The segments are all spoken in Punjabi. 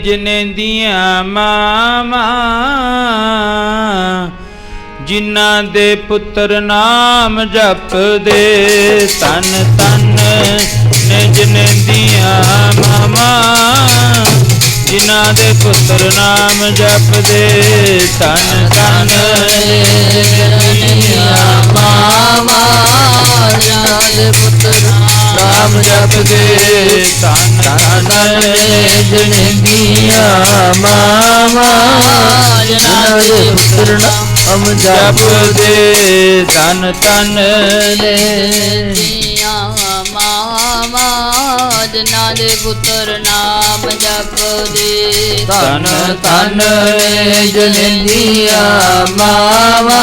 ਨਿਜ ਨੇਂਦੀਆਂ ਮਾਮਾ ਜਿਨ੍ਹਾਂ ਦੇ ਪੁੱਤਰ ਨਾਮ ਜਪਦੇ ਤਨ ਤਨ ਨਿਜ ਨੇਂਦੀਆਂ ਮਾਮਾ ਜਿਨ੍ਹਾਂ ਦੇ ਪੁੱਤਰ ਨਾਮ ਜਪਦੇ ਤਨ ਤਨ ਜਨਨੀਆਂ ਮਾਵਾ ਜਨਾਦ ਪੁੱਤਰ ਨਾਮ ਜਪਦੇ ਤਨ ਤਨ ਜਨਨੀਆਂ ਮਾਵਾ। ਜਨਾਦ ਪੁੱਤਰ ਨਾਮ ਜਪਦੇ ਤਨ ਤਨ ਜਨਨੀਆਂ ਮਾਵਾ ਜਨਾਦ ਪੁੱਤਰ ਨਾਮ ਜਪਦੇ। ਤਨ ਤਨ ਜਨਨੀਆਂ ਮਾਵਾ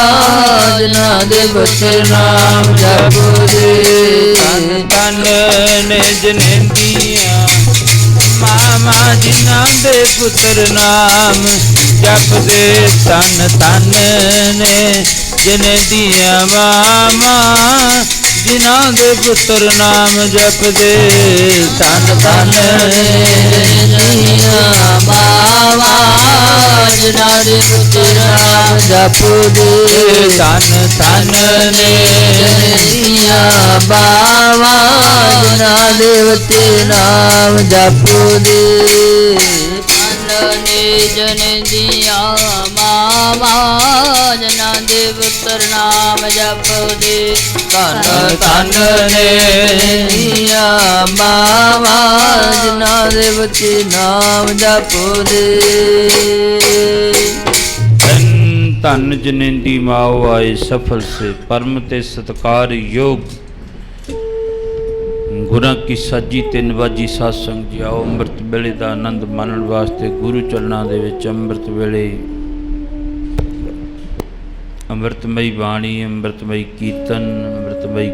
ਜਨਾਦ ਪੁੱਤਰ ਨਾਮ ਜਪਦੇ। ਤਨ ਤਨ ਨਿਜ ਨੇਂਦੀਆਂ ਮਾਮਾ ਜਿਨ੍ਹਾਂ ਦੇ ਪੁੱਤਰ ਨਾਮ ਜਪਦੇ। ਤਨ ਤਨ ਨੇ ਜਿਨੇ ਦੀਆਂ ਮਾਮਾ ਜਿਨ੍ਹਾਂ ਦੇ ਪੁੱਤਰ ਨਾਮ ਜਪਦੇ ਤਨ ਤਨ ਜਨਨੀਆਂ ਮਾਵਾ ਜਨਾਦ ਪੁੱਤਰ ਨਾਮ ਜਪਦੇ ਤਨ ਤਨ ਨੇ। ਜਨਨੀਆਂ ਬਾਵਾ ਜਨਾ ਦੇਵਤੇ ਨਾਮ ਜਪਦੇ ਨੇ ਜਨ ਦੀਆਂ ਮਾਵਾ ਜਨਾ ਦੇਵਤਰ ਨਾਮ ਜਪਦੇ ਧੰਨ ਧੰਨ ਨੇ। ਮਾਵਾ ਜਨਾ ਦੇਵਤੇ ਨਾਮ ਜਪਦੇ ਧੰਨ ਧੰਨ ਜਨੇਂਦੀ ਮਾਓ ਆਏ ਸਫਲ ਸੇ ਪਰਮ ਤੇ ਸਤਕਾਰ ਯੋਗ। ਗੁਰਾਂ ਕੀ ਸਾਜੀ ਤੇ ਨਵਾਜੀ ਸਾਧ ਸੰਗ ਜੀ ਆਓ ਅੰਮ੍ਰਿਤ ਵੇਲੇ ਦਾ ਆਨੰਦ ਮਾਣਨ ਵਾਸਤੇ ਗੁਰੂ ਚਰਨਾਂ ਦੇ ਵਿੱਚ ਅੰਮ੍ਰਿਤ ਵੇਲੇ ਅੰਮ੍ਰਿਤਮਈ ਬਾਣੀ ਅੰਮ੍ਰਿਤਮਈ ਕੀਰਤਨ ਅੰਮ੍ਰਿਤਮਈ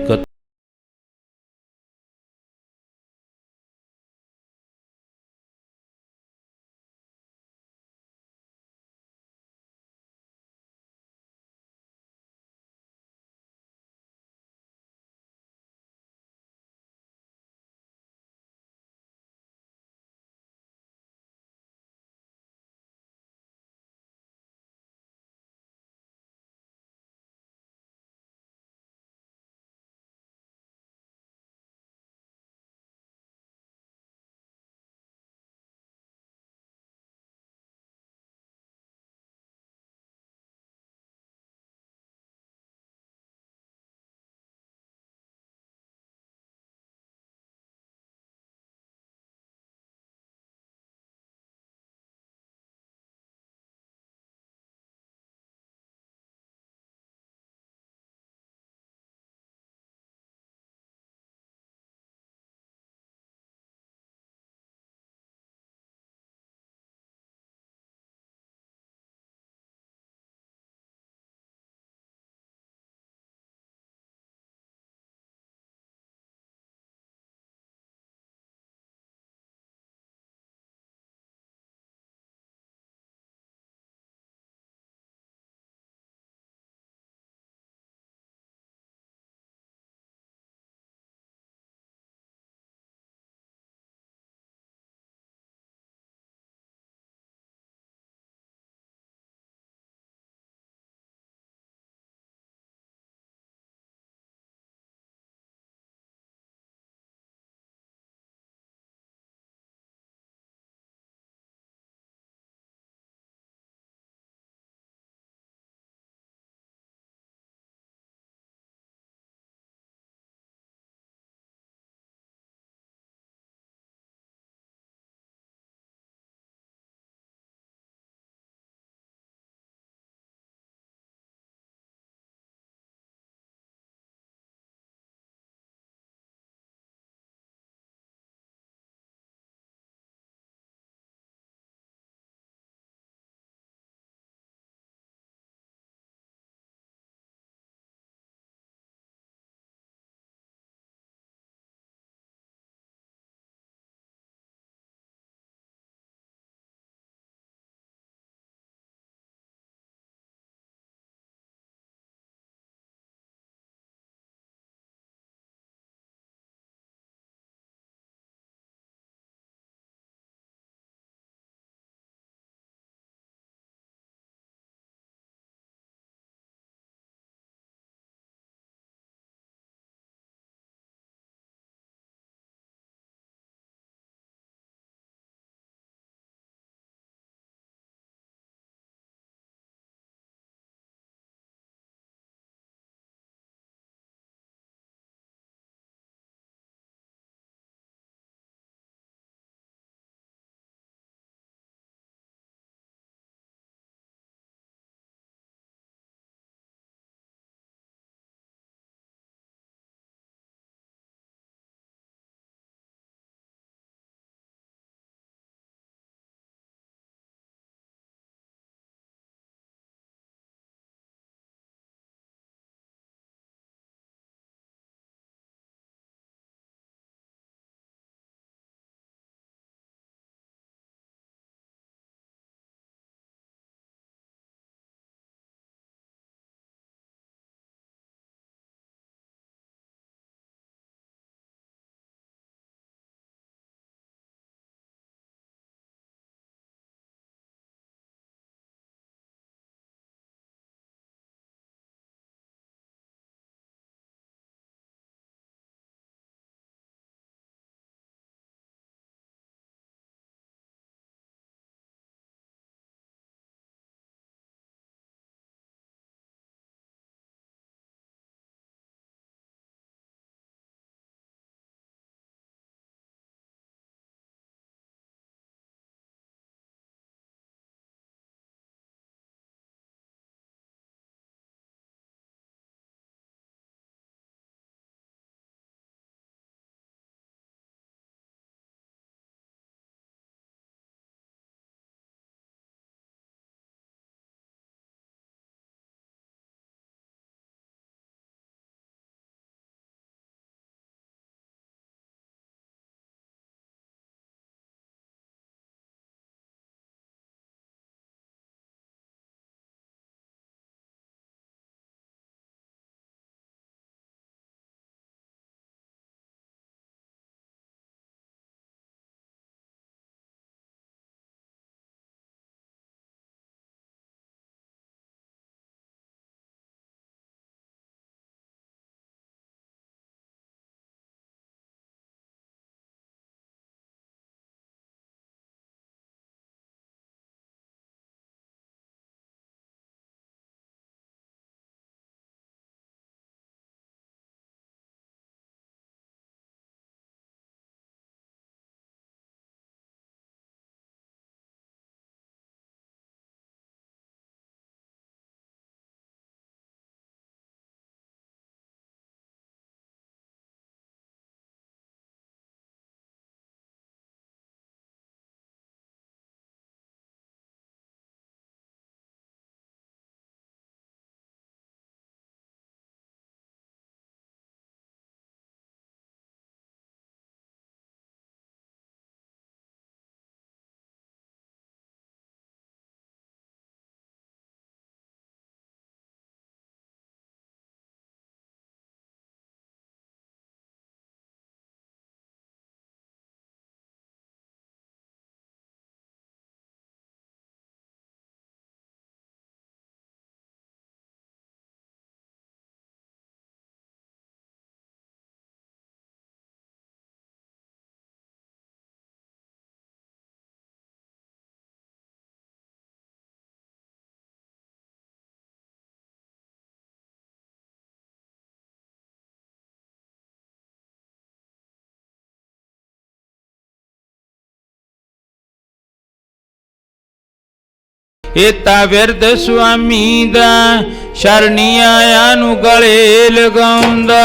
ਏਤਾ ਵਿਰਧ ਸੁਆਮੀ ਦਾ ਸ਼ਰਣੀ ਆਇਆ ਨੂੰ ਗਲੇ ਲਗਾਉਂਦਾ।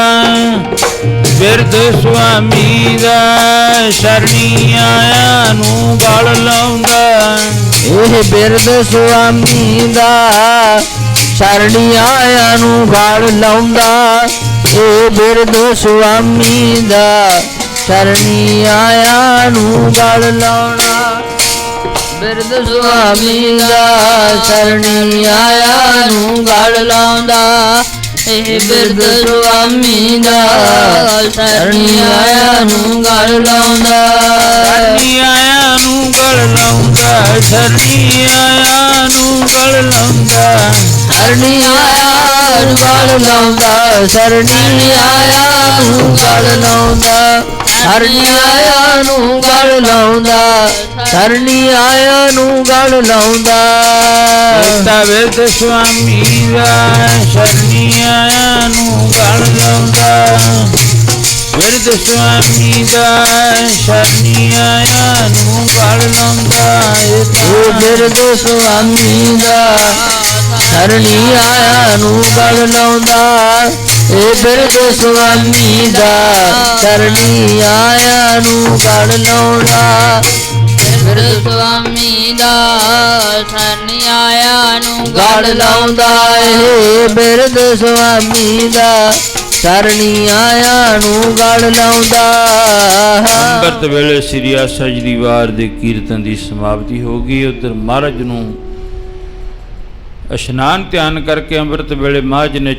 ਵਿਰਧ ਸੁਆਮੀ ਦਾ ਸ਼ਰਣੀ ਆਇਆ ਨੂੰ ਗਲ ਲਾਉਂਦਾ। ਇਹ ਬਿਰਦ ਸੁਆਮੀ ਦਾ ਸ਼ਰਣੀ ਆਇਆ ਨੂੰ ਗਲ ਲਾਉਂਦਾ। ਇਹ ਬਿਰਦ ਸੁਆਮੀ ਦਾ ਸ਼ਰਣੀ ਆਇਆ ਨੂੰ ਗਲ ਲਾਉਣਾ। ਬਿਰਦ ਸੁਆਮੀ ਦਾ ਸ਼ਰਣੀ ਆਇਆ ਨੂੰ ਗਾਲ ਲਾਉਂਦਾ। ਇਹ ਬਿਰਦ ਸੁਆਮੀ ਦਾ ਸ਼ਰਣੀ ਆਇਆ ਨੂੰ ਗਾਲ ਲਾਉਂਦਾ। ਸ਼ਰਣੀ ਆਇਆ ਨੂੰ ਗਲ ਲਾਉਂਦਾ ਸ਼ਰਣੀ ਆਇਆ ਨੂੰ ਗਲ ਲਾਉਂਦਾ। ਸਰਣੀ ਆਇਆ ਨੂੰ ਗਲ ਲਾਉਂਦਾ ਸਰਣੀ ਆਇਆ ਨੂੰ ਗਲ ਲਾਉਂਦਾ। ਸਰਣੀ ਆਇਆ ਨੂੰ ਗਲ ਲਾਉਂਦਾ ਸਰਣੀ ਆਇਆ ਨੂੰ ਗਲ ਲਾਉਂਦਾ। ਵਿਰਧ ਸੁਆਮੀ ਦਾ ਸ਼ਰਣੀ ਆਇਆ ਨੂੰ ਗਲ ਲਾਉਂਦਾ। ਵਿਰਧ ਸੁਆਮੀ ਦਾ ਸ਼ਰਣੀ ਆਇਆ ਨੂੰ ਗਲ ਲਾਉਂਦਾ। ਇਹ ਬਿਰਦ ਸੁਆਮੀ ਦਾ ਸਰਣੀ ਆਇਆ ਨੂੰ ਗਲ ਲਾਉਂਦਾ। ਬਿਰਦ ਸੁਆਮੀ ਦਾ ਸਰਣੀ ਆਇਆ ਨੂੰ ਗਲ ਲਾਉਂਦਾ ਬਿਰਦ ਸੁਆਮੀ ਦਾ ਸਰਣੀ ਆਇਆ ਨੂੰ ਗਲ ਲਾਉਂਦਾ ਇਹ ਬਿਰਦ ਸੁਆਮੀ ਦਾ ਸਰਣੀ ਆਇਆ ਨੂੰ ਗਲ ਲਾਉਂਦਾ। ਅੰਮ੍ਰਿਤ ਵੇਲੇ ਸ੍ਰੀ ਆਸਾ ਜੀ ਦੀ ਵਾਰ ਦੇ ਕੀਰਤਨ ਦੀ ਸਮਾਪਤੀ ਹੋ ਗਈ। ਉਧਰ ਮਹਾਰਾਜ ਨੂੰ ਇਸ਼ਨਾਨ ਧਿਆਨ ਕਰਕੇ ਅੰਮ੍ਰਿਤ ਵੇਲੇ ਮਹਾਰਾਜ ਨੇ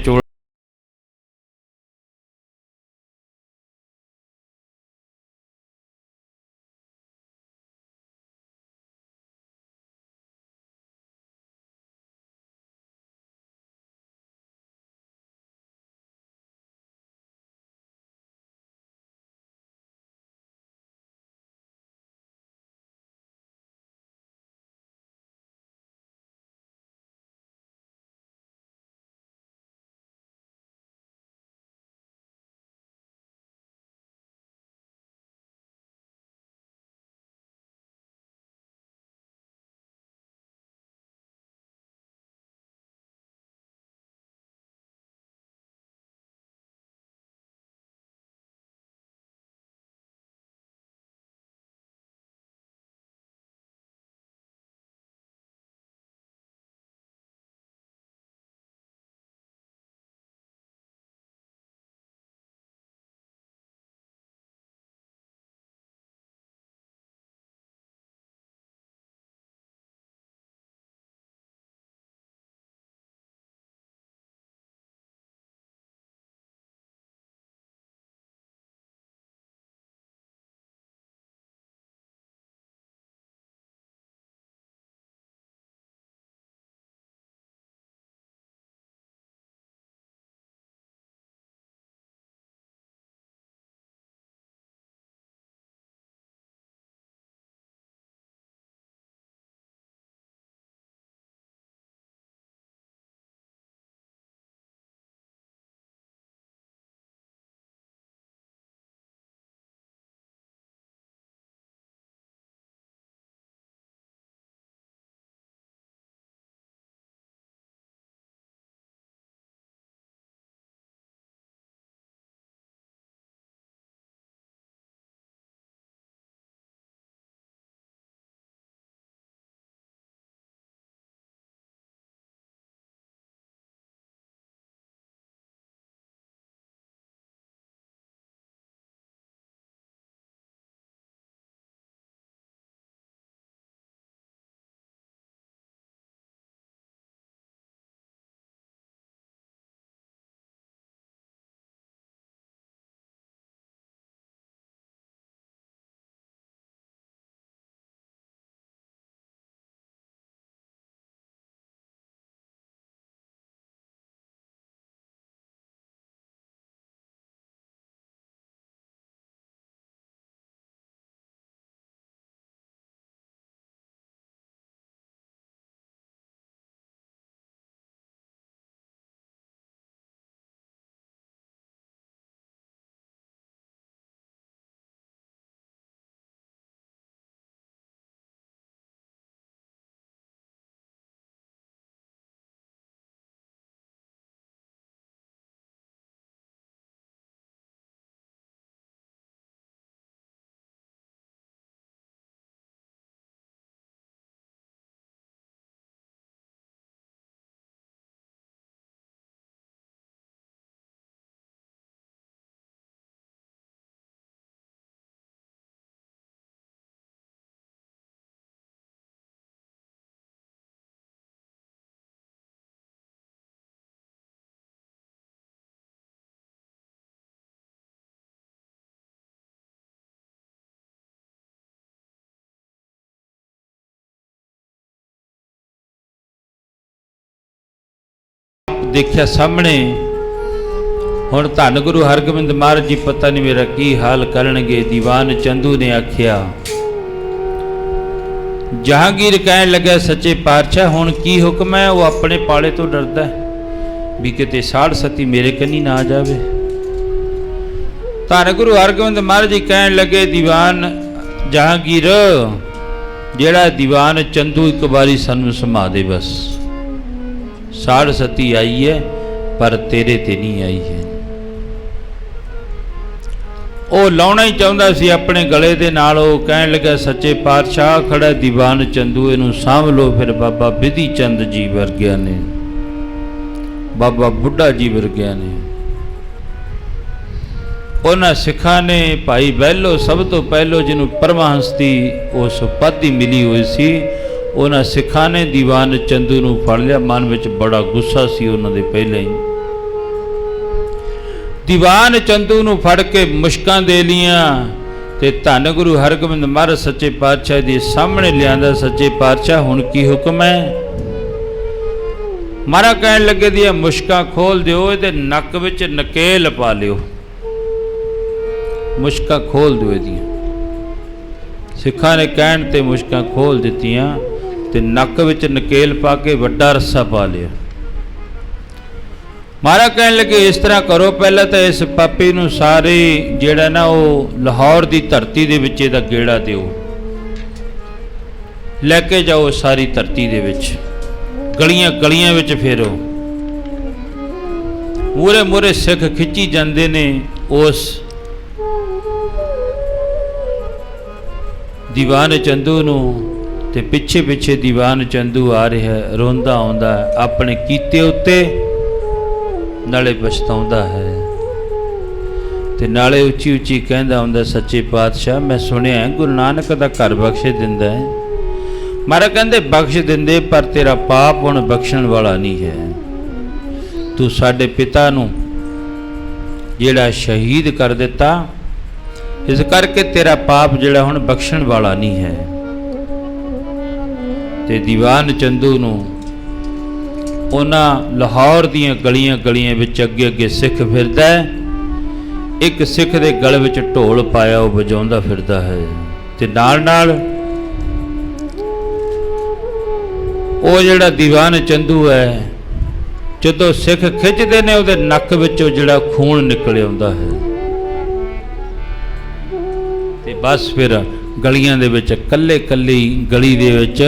ਦੇਖਿਆ ਸਾਹਮਣੇ। ਹੁਣ ਧੰਨ ਗੁਰੂ ਹਰਗੋਬਿੰਦ ਮਹਾਰਾਜ ਜੀ, ਪਤਾ ਨਹੀਂ ਮੇਰਾ ਕੀ ਹਾਲ ਕਰਨਗੇ। ਦੀਵਾਨ ਚੰਦੂ ਨੇ ਆਖਿਆ, ਜਹਾਂਗੀਰ ਕਹਿਣ ਲੱਗਾ ਸੱਚੇ ਪਾਤਸ਼ਾਹ, ਹੁਣ ਕੀ ਹੁਕਮ ਹੈ? ਉਹ ਆਪਣੇ ਪਾਲੇ ਤੋਂ ਡਰਦਾ ਹੈ ਵੀ ਕਿਤੇ ਸਾੜ ਸਤੀ ਮੇਰੇ ਕੰਨੀ ਨਾ ਆ ਜਾਵੇ। ਧੰਨ ਗੁਰੂ ਹਰਗੋਬਿੰਦ ਮਹਾਰਾਜ ਜੀ ਕਹਿਣ ਲੱਗੇ, ਦੀਵਾਨ ਜਹਾਂਗੀਰ, ਜਿਹੜਾ ਦੀਵਾਨ ਚੰਦੂ ਇੱਕ ਵਾਰੀ ਸਾਨੂੰ ਸਮਾ ਦੇ ਬਸ। ਸਾੜ ਸਤੀ ਆਈ ਹੈ ਪਰ ਤੇਰੇ ਤੇ ਨਹੀਂ ਆਈ ਹੈ। ਉਹ ਲਾਉਣਾ ਹੀ ਚਾਹੁੰਦਾ ਸੀ ਆਪਣੇ ਗਲੇ ਦੇ ਨਾਲ, ਉਹ ਕਹਿਣ ਲੱਗਾ, ਸੱਚੇ ਪਾਤਸ਼ਾਹ ਖੜਾ ਦੀਵਾਨ ਚੰਦੂ, ਇਹਨੂੰ ਸਾਂਭ ਲੋ ਫਿਰ ਬਾਬਾ ਵਿਧੀ ਚੰਦ ਜੀ ਵਰਗਿਆਂ ਨੇ। ਬਾਬਾ ਬੁੱਢਾ ਜੀ ਵਰਗਿਆਂ ਨੇ। ਉਹਨਾਂ ਸਿੱਖਾਂ ਨੇ, ਭਾਈ ਬਹਿਲੋ ਸਭ ਤੋਂ ਪਹਿਲੋ ਜਿਹਨੂੰ ਪਰਮਹੰਸ ਦੀ ਉਸ ਉਪਾਧੀ ਮਿਲੀ ਹੋਈ ਸੀ ਉਹਨਾਂ ਸਿੱਖਾਂ ਨੇ ਦੀਵਾਨ ਚੰਦੂ ਨੂੰ ਫੜ ਲਿਆ। ਮਨ ਵਿੱਚ ਬੜਾ ਗੁੱਸਾ ਸੀ ਉਹਨਾਂ ਦੇ ਪਹਿਲਾਂ ਹੀ। ਦੀਵਾਨ ਚੰਦੂ ਨੂੰ ਫੜ ਕੇ ਮੁਸ਼ਕਾਂ ਦੇ ਲੀਆਂ ਤੇ ਧੰਨ ਗੁਰੂ ਹਰਗੋਬਿੰਦ ਮਹਾਰਾਜ ਸੱਚੇ ਪਾਤਸ਼ਾਹ ਦੇ ਸਾਹਮਣੇ ਲਿਆਂਦਾ ਸੱਚੇ ਪਾਤਸ਼ਾਹ, ਹੁਣ ਕੀ ਹੁਕਮ ਹੈ? ਮਾਰਾ ਕਹਿਣ ਲੱਗੇ ਦੀਆਂ ਮੁਸ਼ਕਾਂ ਖੋਲ ਦਿਓ, ਇਹਦੇ ਨੱਕ ਵਿੱਚ ਨਕੇਲ ਪਾ ਲਿਓ। ਮੁਸ਼ਕਾਂ ਖੋਲ ਦਿਓ ਇਹਦੀਆਂ। ਸਿੱਖਾਂ ਨੇ ਕਹਿਣ ਤੇ ਮੁਸ਼ਕਾਂ ਖੋਲ ਦਿੱਤੀਆਂ। ਤੇ ਨੱਕ ਵਿੱਚ ਨਕੇਲ ਪਾ ਕੇ ਵੱਡਾ ਰੱਸਾ ਪਾ ਲਿਆ। ਮਾਰਾ ਕਹਿਣ ਲੱਗੇ, ਇਸ ਤਰ੍ਹਾਂ ਕਰੋ, ਪਹਿਲਾਂ ਤਾਂ ਇਸ ਪਾਪੀ ਨੂੰ ਸਾਰੇ ਜਿਹੜਾ ਨਾ ਉਹ ਲਾਹੌਰ ਦੀ ਧਰਤੀ ਦੇ ਵਿੱਚ ਇਹਦਾ ਗੇੜਾ ਦਿਓ। ਲੈ ਕੇ ਜਾਓ ਸਾਰੀ ਧਰਤੀ ਦੇ ਵਿੱਚ। ਗਲੀਆਂ ਗਲੀਆਂ ਵਿੱਚ ਫੇਰੋ। ਮੂਰੇ ਮੂਰੇ ਸਿੱਖ ਖਿੱਚੀ ਜਾਂਦੇ ਨੇ ਉਸ ਦੀਵਾਨ ਚੰਦੂ ਨੂੰ। ਤੇ ਪਿੱਛੇ ਪਿੱਛੇ ਦੀਵਾਨ ਚੰਦੂ ਆ ਰਿਹਾ, ਰੋਂਦਾ ਆਉਂਦਾ, ਆਪਣੇ ਕੀਤੇ ਉੱਤੇ ਨਾਲੇ ਪਛਤਾਉਂਦਾ ਹੈ। ਤੇ ਨਾਲੇ ਉੱਚੀ ਉੱਚੀ ਕਹਿੰਦਾ ਹੁੰਦਾ, ਸੱਚੇ ਪਾਤਸ਼ਾਹ, ਮੈਂ ਸੁਣਿਆ ਗੁਰੂ ਨਾਨਕ ਦਾ ਘਰ ਬਖਸ਼ ਦਿੰਦਾ ਹੈ। ਮਾਰਾ ਕਹਿੰਦੇ, ਬਖਸ਼ ਦਿੰਦੇ, ਪਰ ਤੇਰਾ ਪਾਪ ਹੁਣ ਬਖਸ਼ਣ ਵਾਲਾ ਨਹੀਂ ਹੈ। ਤੂੰ ਸਾਡੇ ਪਿਤਾ ਨੂੰ ਜਿਹੜਾ ਸ਼ਹੀਦ ਕਰ ਦਿੱਤਾ, ਇਸ ਕਰਕੇ ਤੇਰਾ ਪਾਪ ਜਿਹੜਾ ਹੁਣ ਬਖਸ਼ਣ ਵਾਲਾ ਨਹੀਂ ਹੈ। ਤੇ ਦੀਵਾਨ ਚੰਦੂ ਨੂੰ ਉਹਨਾਂ ਲਾਹੌਰ ਦੀਆਂ ਗਲੀਆਂ ਗਲੀਆਂ ਵਿੱਚ ਅੱਗੇ ਅੱਗੇ ਸਿੱਖ ਫਿਰਦਾ ਹੈ। ਇੱਕ ਸਿੱਖ ਦੇ ਗਲ ਵਿੱਚ ਢੋਲ ਪਾਇਆ ਉਹ ਵਜਾਉਂਦਾ ਫਿਰਦਾ ਹੈ ਤੇ ਨਾਲ ਨਾਲ ਉਹ ਜਿਹੜਾ ਦੀਵਾਨ ਚੰਦੂ ਹੈ, ਜਦੋਂ ਸਿੱਖ ਖਿੱਚਦੇ ਨੇ ਉਹਦੇ ਨੱਕ ਵਿੱਚੋਂ ਜਿਹੜਾ ਖੂਨ ਨਿਕਲ ਆਉਂਦਾ ਹੈ। ਤੇ ਬਸ ਫਿਰ ਗਲੀਆਂ ਦੇ ਵਿੱਚ ਕੱਲੇ ਕੱਲੀ ਗਲੀ ਦੇ ਵਿੱਚ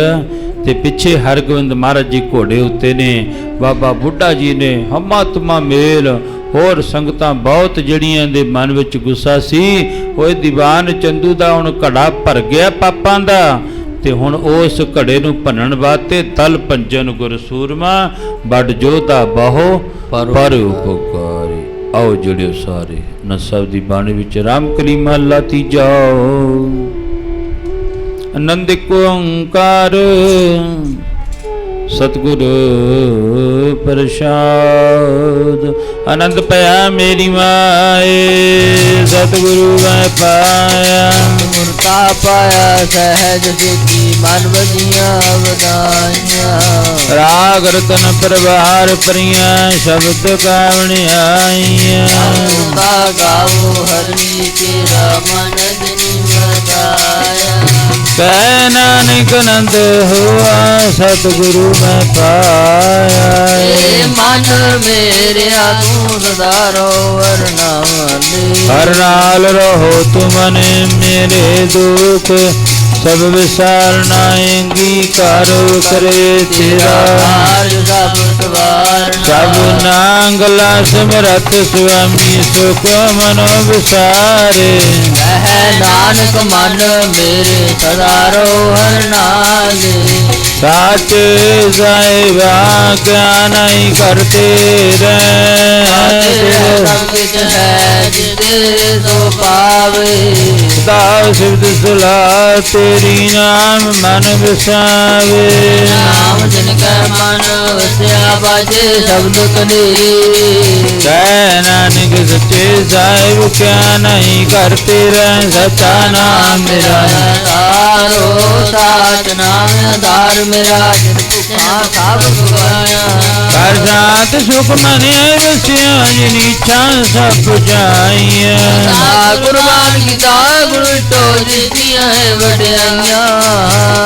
ਤੇ ਪਿੱਛੇ ਹਰਗੋਬਿੰਦ ਮਹਾਰਾਜ ਜੀ ਘੋੜੇ ਉੱਤੇ ਨੇ ਬਾਬਾ ਬੁੱਢਾ ਜੀ ਨੇ ਹਮਾ ਤੁਮਾ ਮੇਲ ਹੋਰ ਸੰਗਤਾਂ ਬਹੁਤ ਜਿਹੜੀਆਂ ਦੇ ਮਨ ਵਿੱਚ ਗੁੱਸਾ ਸੀ ਉਹ ਦੀਵਾਨ ਚੰਦੂ ਦਾ ਹੁਣ ਘੜਾ ਭਰ ਗਿਆ ਪਾਪਾਂ ਦਾ ਤੇ ਹੁਣ ਉਸ ਘੜੇ ਨੂੰ ਭੰਨਣ ਵਾਸਤੇ ਤਲ ਪੰਜਨ ਗੁਰ ਸੂਰਮਾ ਵੱਡ ਜੋਧਾ ਬਹੁ ਪਰ ਉਪਕਾਰੀ। ਆਓ ਜੁੜਿਓ ਸਾਰੇ ਨਸਬ ਦੀ ਬਾਣੀ ਵਿੱਚ ਰਾਮ ਕਲੀਮਾ ਅੱਲਾ ਤੀਜਾਓ ਆਨੰਦ ਓੰਕਾਰ। ਸਤਿਗੁਰ ਪ੍ਰਸਾਦ। ਆਨੰਦ ਪਿਆ ਮੇਰੀ ਮਾਏ। ਸਤਿਗੁਰੂ ਮੈਂ ਪਾਇਆ। ਮੁਰਤਾ ਪਾਇਆ ਸਹਿਜ ਸਿੱਧੀ ਮਨ ਵਜੀਆਂ ਵਧਾਈਆਂ। ਰਾਗ ਰਤਨ ਪ੍ਰਵਾਰ ਪਰੀਆਂ ਸ਼ਬਦ ਕਾਵਣ ਆਈਆਂ। ਮੁਰਤਾ ਗਾਵੋ ਹਰੀ ਤੇਰਾ ਮਨ ਕਹਿ ਨਾਨਕ ਨੰਦ ਹੋਆ ਸਤਿਗੁਰੂ ਮੈਂ ਪਾਇਆ ਏ। ਮਨ ਮੇਰਿਆ ਤੂੰ ਸਦਾ ਰੋ ਵਰਨਾਲੇ ਹਰ ਨਾਲ ਰਹੋ ਤੁਮਨੇ ਮੇਰੇ ਦੁਖ ਸਭ ਵਿਸਾਰਨਾਏਂਗੀ ਕਰ ਕਰੇ ਤੇਰਾ ਕਾਰਜ ਸਭ ਸਵਾਰ ਸਭ ਨਾਂਗਲਾ ਸਿਮਰਤ ਸੁਆਮੀ ਸੁਖ ਮਨੋ ਵਿਸਾਰੇ। ਕਹਿ ਨਾਨਕ ਮਨ ਮੇਰੇ ਸਦਾ ਰੋ ਹਰ ਨਾਲੇ। ਸਾਚ ਜਾਇਵਾ ਕਿਆ ਨਹੀਂ ਕਰਤੇ ਰਹਿ। ਸਭ ਕੁਝ ਹੈ ਜਿਤੇ ਸੋ ਪਾਵੇ। ਦਾ ਸਿਵਦ ਸੁਲਾ ਤੇਰੀ ਨਾਮ ਮਨ ਵਿਸਾਵੇ। ਨਾਮ ਜਿਨ ਕੈ ਮਨ ਵਸਿਆ ਬਾਜੇ ਸ਼ਬਦ ਕਨੇ ਕਹਿ ਨਾਨਕ ਸੱਚੇ ਸਾਹਿਬ ਕਿਆ ਨਹੀਂ ਕਰਤੇ ਰਹਿ ਸਚਾ ਨਾਮ ਮੇਰਾ ਤਾਰੋ ਸਾਚ ਨਾਮ ਆਧਾਰ ਮੇਰਾ ਜਿਨ ਤਾਂ ਸਭ ਕਰ ਸੁਖ ਮਨੇ ਵਸਿਆ ਜਿਨੀ ਇੱਛਾ ਸਭ ਪੁਜਾਈਐ ਸਾ ਕੁਰਬਾਨ ਕੀਤਾ ਗੁਰੂ ਟੋ ਦਿੱਤੀਆਂ ਹੈ ਵਡਿਆਈਆਂ।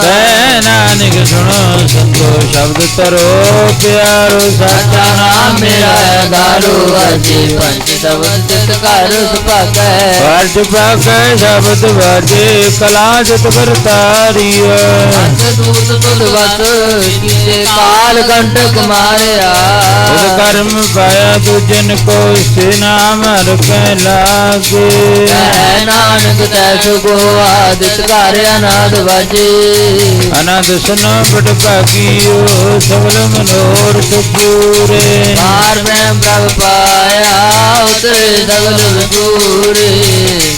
ਤੈ ਨਾਨਕ ਸੁਣੋ ਸੰਤੋ ਸ਼ਬਦ ਤਰੋ ਪਿਆਰੋ ਸਾਚਾ ਨਾਮ ਮੇਰਾ ਦਾਰੂ ਅਜੇ ਪੰਜ ਸ਼ਬਦ ਕਰ ਸੁਭਾਗੈ। ਵਰਜ ਪਾਕੈ ਸ਼ਬਦ ਵਰਜੇ ਕਲਾ ਜਤ ਵਰਤਾਰੀਐ। ਅੰਤ ਦੂਤ ਤੁਧ ਵਸ ਕੀਤੇ ਕਾਲ ਕੰਟਕ ਮਾਰਿਆ ਤੁਧ ਕਰਮ ਪਾਇਆ ਤੁਜਨ ਕੋ ਸੇ ਨਾਮ ਰਖੈ ਲਾਗੇ। ਕਹਿ ਨਾਨਕ ਤੈ ਸੁਖੋ ਆਦਿਤ ਅਨਾਦ ਵਾਜੇ। ਅਨੰਦ ਸੁਨੋ ਬੜ ਭਾਗੀਓ ਸਗਲ ਮਨੋਰਥ ਪੂਰੇ ਪਾਰ ਮੈਂ ਪ੍ਰਭ ਪਾਇਆ ਉਤਰੇ ਸਗਲ ਵਿਦੂਰੇ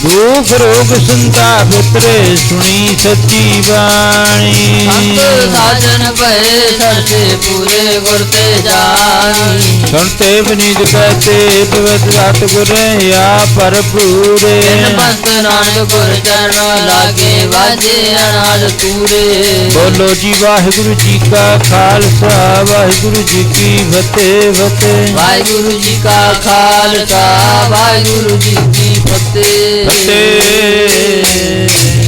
ਦੁਖ ਰੋਗ ਸੰਤਾ ਬਿਤਰੇ ਸੁਣੀ ਸੱਚੀ ਬਾਣੀ। ਸੰਤ ਸਾਜਨ ਭਏ ਸਰਸੇ ਪੂਰੇ ਗੁਰ ਤੇ ਜਾਣੀ ਸੁਣਤੇ ਬਨੀਦ ਕਹਤੇ ਪਵਤ ਆ ਪਰ ਪੂਰੇ। ਤਿਨ ਬੰਤ ਨਾਨਕ ਗੁਰ ਚਰਨ ਲਾਗੇ ਵਾਜੇ ਅਨਾਦ ਤੂਰੇ ਬੋਲੋ ਜੀ ਵਾਹਿਗੁਰੂ ਜੀ ਕਾ ਖਾਲਸਾ ਵਾਹਿਗੁਰੂ ਜੀ ਕੀ ਫਤਿਹ ਫਤਿਹ। ਵਾਹਿਗੁਰੂ ਜੀ ਕਾ ਖਾਲਸਾ ਵਾਹਿਗੁਰੂ ਜੀ ਕੀ ਫਤਿਹ। ਫਤਿਹ।